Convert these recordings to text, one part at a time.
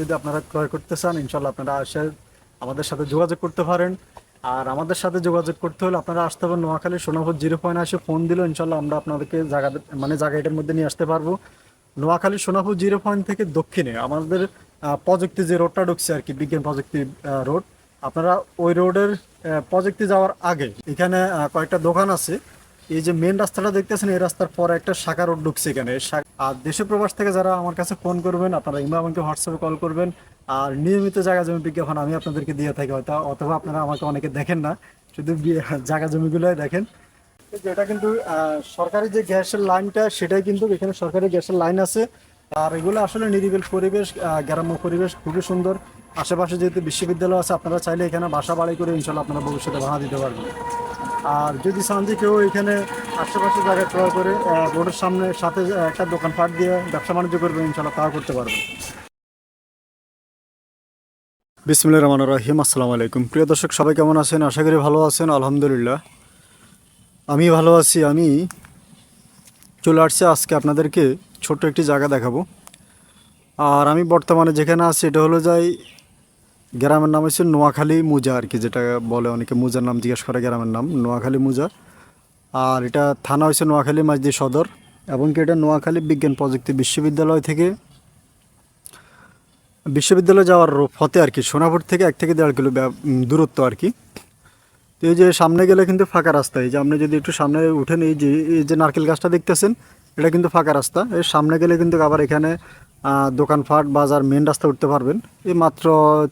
যদি আপনারা ক্রয় করতে চান ইনশাল্লাহ আপনারা আসে আমাদের সাথে যোগাযোগ করতে পারেন। আর আমাদের সাথে যোগাযোগ করতে হলে আপনারা আসতে পারেন নোয়াখালী সোনাপুর জিরো পয়েন্ট আসে ফোন দিলেও ইনশাল্লাহ আমরা আপনাদেরকে জায়গা মানে জায়গাটার মধ্যে নিয়ে আসতে পারব। নোয়াখালী সোনাপুর জিরো পয়েন্ট থেকে দক্ষিণে আমাদের প্রযুক্তি যে রোডটা ঢুকছে আর কি, বিজ্ঞান প্রযুক্তি রোড, আপনারা ওই রোডের প্রযুক্তি যাওয়ার আগে এখানে কয়েকটা দোকান আছে। এই যে মেন রাস্তাটা দেখতেছেন, এই রাস্তার পরে একটা শাখা রোড ঢুকছে এখানে। আর দেশে প্রবাস থেকে যারা আমার কাছে ফোন করবেন, আপনারা ইমা আমাকে হোয়াটসঅ্যাপে কল করবেন। আর নিয়মিত জায়গা জমি বিজ্ঞাপন আমি আপনাদেরকে দিয়ে থাকি, হয়তো অথবা আপনারা আমাকে অনেকে দেখেন না, শুধু জায়গা জমিগুলোই দেখেন। যেটা কিন্তু সরকারি যে গ্যাসের লাইনটা, সেটাই কিন্তু এখানে সরকারি গ্যাসের লাইন আছে। আর এগুলো আসলে নিরিবিল পরিবেশ গ্রাম্য পরিবেশ, খুবই সুন্দর। আশেপাশে যেহেতু বিশ্ববিদ্যালয় আছে, আপনারা চাইলে এখানে বাসা বাড়ি করে ইনশাল্লাহ আপনারা ভবিষ্যতে ভাড়া দিতে পারবেন। আর যদি যে কেউ এখানে আশেপাশে জায়গা ক্রয় করে রোডের সামনে সাথে একটা দোকানপাট দিয়ে ব্যবসা বাণিজ্য করবে ইনশাল্লাহ তাও করতে পারবেন বিসমুল্লাহ রহমান রহিম, আসসালামু আলাইকুম। প্রিয় দর্শক, সবাই কেমন আছেন? আশা করি ভালো আছেন, আলহামদুলিল্লাহ। আমি ভালো আছি, আমি চলে আসছি আজকে আপনাদেরকে ছোট্ট একটি জায়গা দেখাবো। আর আমি বর্তমানে যেখানে আছি, এটা হলো যাই গ্রামের নাম হচ্ছে নোয়াখালী মুজা আর কি, যেটা বলে অনেকে মুজার নাম জিজ্ঞেস করে গ্রামের নাম, নোয়াখালী মুজা। আর এটা থানা হচ্ছে নোয়াখালী মাঝদি সদর, এবং কি এটা নোয়াখালী বিজ্ঞান প্রযুক্তি বিশ্ববিদ্যালয় থেকে বিশ্ববিদ্যালয়ে যাওয়ার পথে আর কি, সোনাপুর থেকে এক থেকে দেড় কিলো দূরত্ব আর কি। তো এই যে সামনে গেলে কিন্তু ফাঁকা রাস্তা, এই যে আপনি যদি একটু সামনে উঠেন, এই যে এই যে নারকেল গাছটা দেখতেছেন, এটা কিন্তু ফাঁকা রাস্তা এর সামনে গেলে কিন্তু আবার এখানে দোকানপাট, বাজার মেন রাস্তা উঠতে পারবেন। এই মাত্র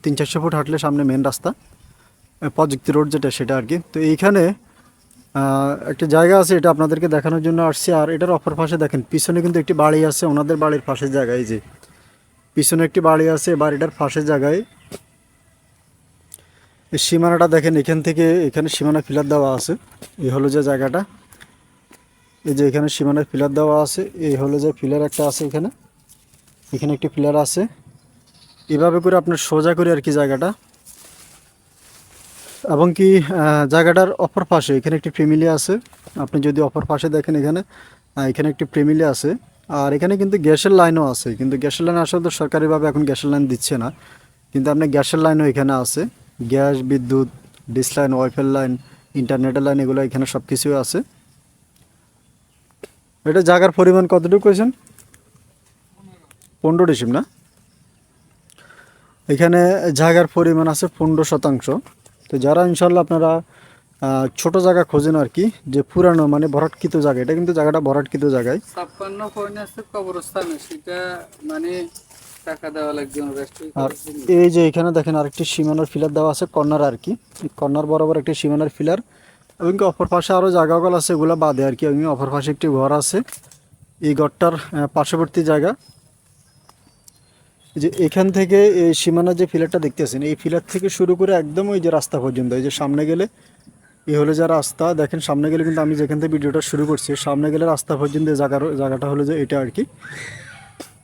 তিন চারশো ফুট হাঁটলে সামনে মেন রাস্তা প্রযুক্তি রোড যেটা, সেটা আর কি। তো এইখানে একটা জায়গা আছে, এটা আপনাদেরকে দেখানোর জন্য আসছি। আর এটার অপর পাশে দেখেন, পিছনে কিন্তু একটি বাড়ি আছে, ওনাদের বাড়ির পাশের জায়গায় যে। পিছনে একটি বাড়ি আছে বাড়িটার পাশের জায়গায়। এই সীমানাটা দেখেন, এখান থেকে এখানে সীমানা ফিলার দেওয়া আছে। এই হলো যে জায়গাটা। এই যে এখানে সীমানার ফিলার দেওয়া আছে, এই হলো যে ফিলার একটা আছে এখানে। এখানে একটি ফিলার আছে। এভাবে করে আপনার সোজা করে আর কি জায়গাটা। এবং কি জায়গাটার অপর পাশে এখানে একটি ফ্যামিলি আছে। আপনি যদি অপর পাশে দেখেন এখানে এখানে একটি ফ্যামিলি আছে। আর এখানে কিন্তু গ্যাসের লাইনও আছে। কিন্তু গ্যাসের লাইন আসলে তো সরকারিভাবে এখন গ্যাসের লাইন দিচ্ছে না। কিন্তু আপনি গ্যাসের লাইনও এখানে আছে। গ্যাস, বিদ্যুৎ ডিস লাইন, ওয়াইফাই লাইন, ইন্টারনেটের লাইন, এগুলো এখানে সব কিছুই আছে। এটা জায়গার পরিমাণ কতটুকু করেছেন পনেরো ডিসিম না? এখানে জায়গার পরিমাণ আছে পনেরো শতাংশ। তো যারা ইনশাল্লাহ আপনারা ছোট জায়গা খোঁজেন আর কি যে পুরানো মানে ভরাটকৃত জায়গা এটা কিন্তু জায়গাটা ভরাটকৃত জায়গায়। ছাপ্পান্ন পয়েন্ট আছে কবরস্থানে সেটা মানে টাকা দেওয়া লাগবে আর এই যে এখানে দেখেন আরেকটি সীমানার ফিলার দেওয়া আছে কর্নার আর কি। কর্নার বরাবর একটি সীমানার ফিলার। এবং কি অপর পাশে আরও জায়গাগুলো আছে এগুলো বাদে আর কি। এবং অপর পাশে একটি ঘর আছে। এই ঘরটার পার্শ্ববর্তী জায়গা। যে এখান থেকে এই সীমানার যে ফিলারটা দেখতেছেন এই ফিলার থেকে শুরু করে একদম ওই যে রাস্তা পর্যন্ত, এই যে সামনে গেলে, এই হলো যে রাস্তা। দেখেন সামনে গেলে কিন্তু আমি যেখান থেকে ভিডিওটা শুরু করছি, সামনে গেলে রাস্তা পর্যন্ত এই জায়গার, জায়গাটা হলো যে এটা আর কি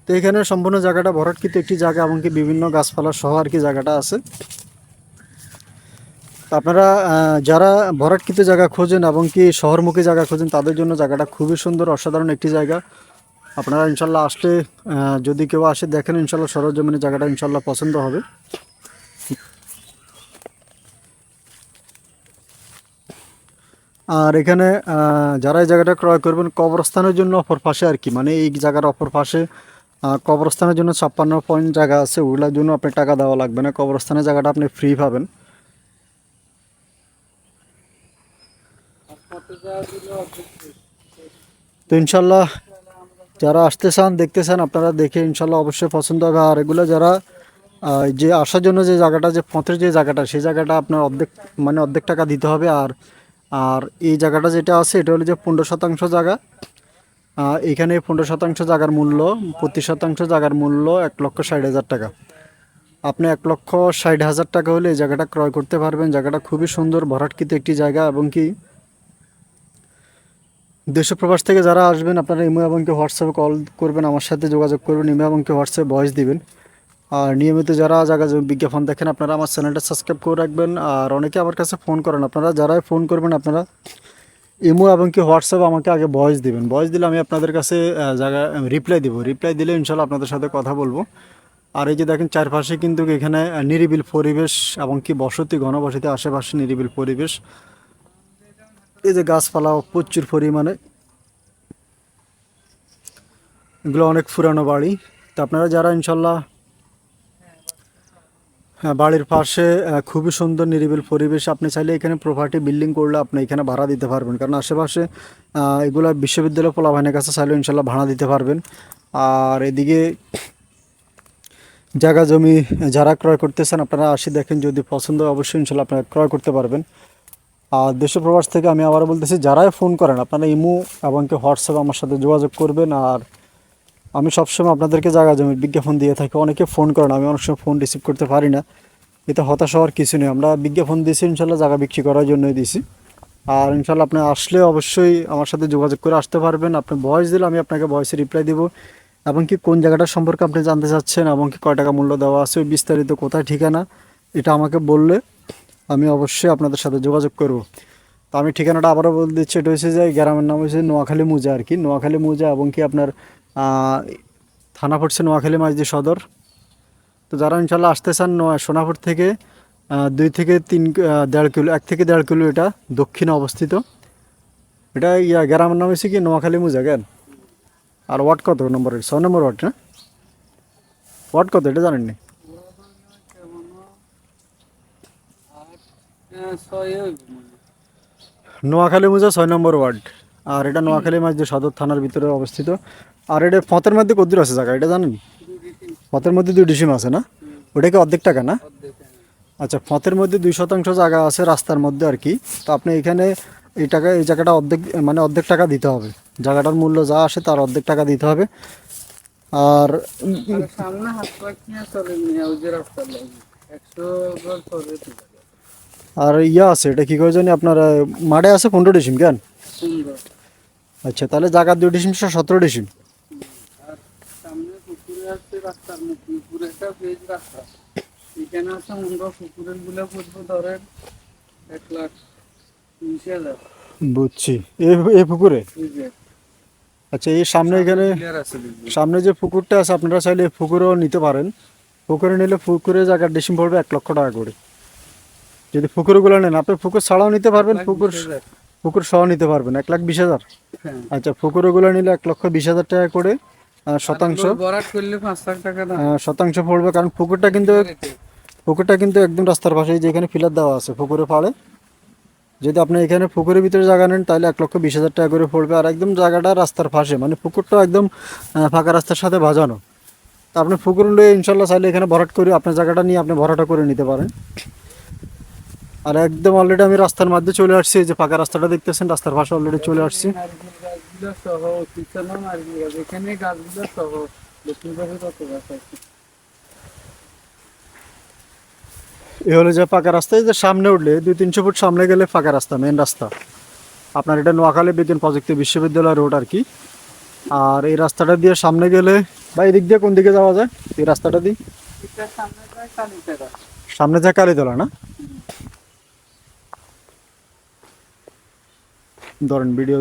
তো এখানে সম্পূর্ণ জায়গাটা ভরাটকৃত একটি জায়গা, এমনকি বিভিন্ন গাছপালা সহ আর কি জায়গাটা আছে। আপনারা যারা ভরাটকৃত জায়গা খোঁজেন এবং কি শহরমুখী জায়গা খোঁজেন, তাদের জন্য জায়গাটা খুবই সুন্দর, অসাধারণ একটি জায়গা। আপনারা ইনশাল্লাহ আসলে যদি কেউ আসে, দেখেন ইনশাল্লাহ সরজমিনে জায়গাটা ইনশাল্লাহ পছন্দ হবে। আর এখানে যারা এই জায়গাটা ক্রয় করবেন, কবরস্থানের জন্য অপর পাশে আর কি মানে এই জায়গার অপর পাশে কবরস্থানের জন্য ছাপ্পান্ন পয়েন্ট জায়গা আছে ওগুলোর জন্য আপনি টাকা দেওয়া লাগবে না, কবরস্থানের জায়গাটা আপনি ফ্রি পাবেন। তো ইনশাল্লাহ যারা আসতে চান, দেখতে চান, আপনারা দেখে ইনশাল্লাহ অবশ্যই পছন্দ হবে। আর এগুলো যারা যে আসার জন্য যে জায়গাটা, যে পথের যে জায়গাটা, সেই জায়গাটা আপনার অর্ধেক মানে অর্ধেক টাকা দিতে হবে। আর আর এই জায়গাটা যেটা আছে, এটা হলো যে পনেরো শতাংশ জায়গা। এখানে পনেরো শতাংশ জায়গার মূল্য প্রতি শতাংশ জায়গার মূল্য এক লক্ষ ষাট হাজার টাকা। আপনি এক লক্ষ ষাট হাজার টাকা হলে এই জায়গাটা ক্রয় করতে পারবেন। জায়গাটা খুবই সুন্দর, ভরাটকৃত একটি জায়গা এবং কি দেশ প্রবাস থেকে যারা আসবেন, আপনারা ইমো এবং কি হোয়াটসঅ্যাপে কল করবেন, আমার সাথে যোগাযোগ করবেন, ইমো এবং কি হোয়াটসঅ্যাপে ভয়েস দিবেন। আর নিয়মিত যারা জায়গা বিজ্ঞাপন দেখেন, আপনারা আমার চ্যানেলটা সাবস্ক্রাইব করে রাখবেন। আর অনেকে আমার কাছে ফোন করেন, আপনারা যারাই ফোন করবেন, আপনারা ইমো এবং কি হোয়াটসঅ্যাপ আমাকে আগে ভয়েস দিবেন। ভয়েস দিলে আমি আপনাদের কাছে জায়গা রিপ্লাই দিব। রিপ্লাই দিলে ইনশাল্লাহ আপনাদের সাথে কথা বলব। আর এই যে দেখেন, চারপাশে কিন্তু এখানে নিরিবিল পরিবেশ এবং কি বসতি, ঘনবসতি, আশেপাশে নিরিবিল পরিবেশ। এই যে গাছপালা প্রচুর পরিমাণে। এগুলো অনেক পুরানো বাড়ি। তো আপনারা যারা ইনশাল্লাহ হ্যাঁ বাড়ির পাশে খুবই সুন্দর নিরিবিল পরিবেশ, আপনি চাইলে এখানে প্রপার্টি বিল্ডিং করলে আপনি এখানে ভাড়া দিতে পারবেন। কারণ আশেপাশে এগুলা বিশ্ববিদ্যালয় পোলাভাইনের কাছে চাইলে ইনশাল্লাহ ভাড়া দিতে পারবেন। আর এদিকে জায়গা জমি যারা ক্রয় করতেছেন, আপনারা আসি দেখেন, যদি পছন্দ অবশ্যই ইনশাল্লাহ আপনারা ক্রয় করতে পারবেন। আর দেশ প্রবাস থেকে আমি আবার বলতেছি, যারাই ফোন করেন, আপনারা ইমো এবং কি হোয়াটসঅ্যাপ আমার সাথে যোগাযোগ করবেন। আর আমি সবসময় আপনাদেরকে জায়গা জমির বিজ্ঞাপন দিয়ে থাকি। অনেকে ফোন করেন, আমি অনেক সময় ফোন রিসিভ করতে পারি না। এতে হতাশ হওয়ার কিছু নেই। আমরা বিজ্ঞাপন দিয়েছি, ইনশাল্লাহ জায়গা বিক্রি করার জন্যই দিয়েছি। আর ইনশাল্লাহ আপনি আসলে অবশ্যই আমার সাথে যোগাযোগ করে আসতে পারবেন। আপনি ভয়েস দিলে আমি আপনাকে ভয়েসে রিপ্লাই দেবো। এবং কি কোন জায়গাটা সম্পর্কে আপনি জানতে চাচ্ছেন এবং কি কয় টাকা মূল্য দেওয়া আছে বিস্তারিত কোথায় ঠিকানা, এটা আমাকে বললে আমি অবশ্যই আপনাদের সাথে যোগাযোগ করব। তো আমি ঠিকানাটা আবারও বলে দিচ্ছি, এটা হচ্ছে যে গ্রামের নাম হচ্ছে নোয়াখালী মুজা আর কি। নোয়াখালী মুজা এবং কি আপনার থানা পড়ছে নোয়াখালী মাঝদি সদর। তো যারা ইনশাল্লাহ আসতে চান সোনাপুর থেকে দুই থেকে তিন দেড় কিলো, এক থেকে দেড় কিলো এটা দক্ষিণে অবস্থিত। এটা ইয়া, গ্রামের নাম হচ্ছে কি নোয়াখালী মুজা জ্ঞান আর ওয়ার্ড কত নম্বর ছয় নম্বর ওয়ার্ড না? ওয়ার্ড কত, এটা জানেননি হ্যাঁ, ছয় হইব মনে হয়। নোয়াখালী মুজা ছয় নম্বর ওয়ার্ড। আর এটা নোয়াখালী মাঝদি সদর থানার ভিতরে অবস্থিত। আর এটা ফতের মধ্যে কদ্দুর আছে জায়গা এটা জানেন? ফতের মধ্যে দুই ডিসিম আছে না? ওটা কি অর্ধেক টাকা না। আচ্ছা ফতের মধ্যে দুই শতাংশ জায়গা আছে রাস্তার মধ্যে আর কি। তো আপনি এখানে এই টাকা, এই জায়গাটা অর্ধেক মানে অর্ধেক টাকা দিতে হবে। জায়গাটার মূল্য যা আসে তার অর্ধেক টাকা দিতে হবে। আর সামনে হাত চলে একশো। আর ইয়া আছে এটা কি করে জানি আপনার মাঠে আছে পনেরো ডিসিম কেন? আচ্ছা তাহলে জাগার দুই ডিসিম সতেরো ডিসিম। বুঝছি। এই এই পুকুরে? আচ্ছা এই সামনে এখানে। সামনে যে পুকুরটা আছে আপনারা চাইলে এই পুকুরেও নিতে পারেন। পুকুরে নিলে পুকুরে জায়গার ডিসিম পড়বে এক লক্ষ টাকা করে। যদি পুকুরগুলো নেন আপনি পুকুর ছাড়াও নিতে পারবেন পুকুর পুকুর সহ নিতে পারবেন এক লাখ বিশ হাজার। হ্যাঁ। আচ্ছা পুকুরগুলো নিলে এক লক্ষ বিশ হাজার টাকা করে শতাংশ। শতাংশ পড়বে কারণ পুকুরটা কিন্তু পুকুরটা কিন্তু একদম রাস্তার পাশে এই যে এখানে ফিলার দেওয়া আছে পুকুরে পাড়ে। যদি আপনি এখানে পুকুরের ভিতরে জায়গা নেন তাহলে এক লক্ষ বিশ হাজার টাকা করে পড়বে। আর একদম জায়গাটা রাস্তার পাশে মানে পুকুরটা একদম ফাঁকা রাস্তার সাথে ভাজানো তা আপনি পুকুর নিয়ে ইনশাল্লাহ চাইলে এখানে ভরাট করে আপনার জায়গাটা নিয়ে আপনি ভরাটা করে নিতে পারেন। আর একদম অলরেডি আমি রাস্তার মধ্যে চলে আসছি এই যে ফাঁকা রাস্তাটা দেখতেছেন রাস্তার পাশে অলরেডি চলে আসছি। এ হলো যে ফাঁকা রাস্তা এই যে সামনে উঠলে দুই তিনশো ফুট সামনে গেলে ফাঁকা রাস্তা মেন রাস্তা। আপনার এটা নোয়াখালী বিজ্ঞান প্রযুক্তি বিশ্ববিদ্যালয় রোড আর কি। আর এই রাস্তাটা দিয়ে সামনে গেলে বা এই দিক দিয়ে কোন দিকে যাওয়া যায়? এই রাস্তাটা দিয়ে? সামনে যায় কালীতলা না? ধরেন ভিডিও